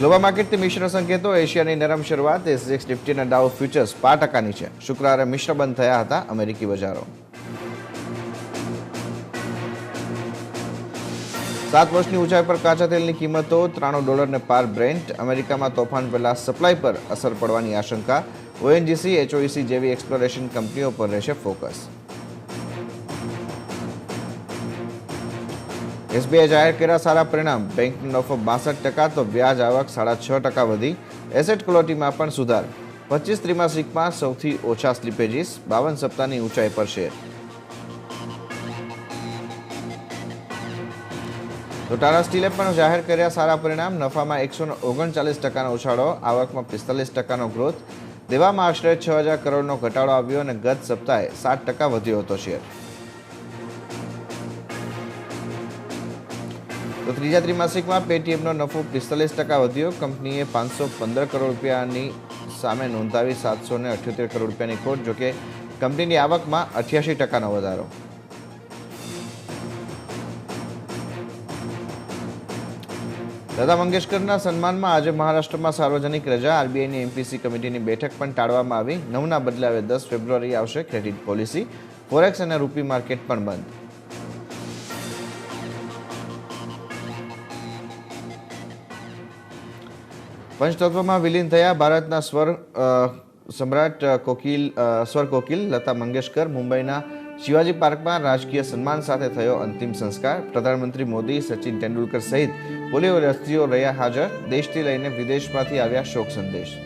Global માર્કેટથી મિશ્ર સંકેતો, એશિયાની નરમ શરૂઆત એસજીએક્સ નિફ્ટી અને ડાઉ ફ્યુચર્સ પાંચ ટકાની છે. શુક્રવારે મિશ્ર બંધ થયા હતા અમેરિકી બજારો. સાત વર્ષની ઊંચાઈ પર કાચા તેલની કિંમતો, ત્રાણું ડોલરને પાર બ્રેન્ટ અમેરિકામાં તોફાન પહેલા સપ્લાય પર અસર પડવાની આશંકા. ઓએનજીસી એચઓઈસી જેવી એક્સપ્લોરેશન કંપનીઓ પર રહેશે ફોકસ એસબીઆઈ જાહેર કર્યા સારા પરિણામ. બેંકનો નફો બાસઠ ટકા તો વ્યાજ આવક સાડા છ ટકા વધી. એસેટ ક્વોલિટીમાં પણ સુધાર. પચીસ ત્રિમાસિકમાં સૌથી ઓછા સ્લીપેજીસ. બાવન સપ્તાહની ઊંચાઈ પર શેર તો ટાટા સ્ટીલે પણ જાહેર કર્યા સારા પરિણામ. નફામાં એકસો ઓગણચાલીસ ટકાનો ઉછાળો, આવકમાં પિસ્તાલીસ ટકાનો ગ્રોથ દેવામાં આશરે છ હજાર કરોડનો ઘટાડો આવ્યો અને ગત સપ્તાહે સાત ટકા વધ્યો હતો શેર તો ત્રીજા ત્રિમાસિકમાં પેટીએમનો નફો પિસ્તાલીસ ટકા વધ્યો. કંપનીએ પાંચસો પંદર કરોડ રૂપિયાની સામે નોંધાવી સાતસો ને અઠ્યોતેર કરોડ રૂપિયાની ખોટ, જોકે કંપનીની આવકમાં અઠ્યાસી ટકાનો વધારો. લતા મંગેશકરના સન્માનમાં આજે મહારાષ્ટ્રમાં સાર્વજનિક રજા. આરબીઆઈની એમપીસી કમિટીની બેઠક પણ ટાળવામાં આવી. નવના બદલે હવે દસ ફેબ્રુઆરી આવશે ક્રેડિટ પોલિસી. ફોરેક્સ અને રૂપી માર્કેટ પણ બંધ. પંચતત્વમાં વિલીન થયા ભારતના સ્વર સમ્રાટ કોકિલ સ્વર કોકિલ, લતા મંગેશકર મુંબઈના શિવાજી પાર્કમાં રાજકીય સન્માન સાથે થયો અંતિમ સંસ્કાર. પ્રધાનમંત્રી મોદી, સચિન તેંડુલકર સહિત પોલીઓ રસ્તીઓ રહ્યા હાજર. દેશથી લઈને વિદેશમાંથી આવ્યા શોક સંદેશ.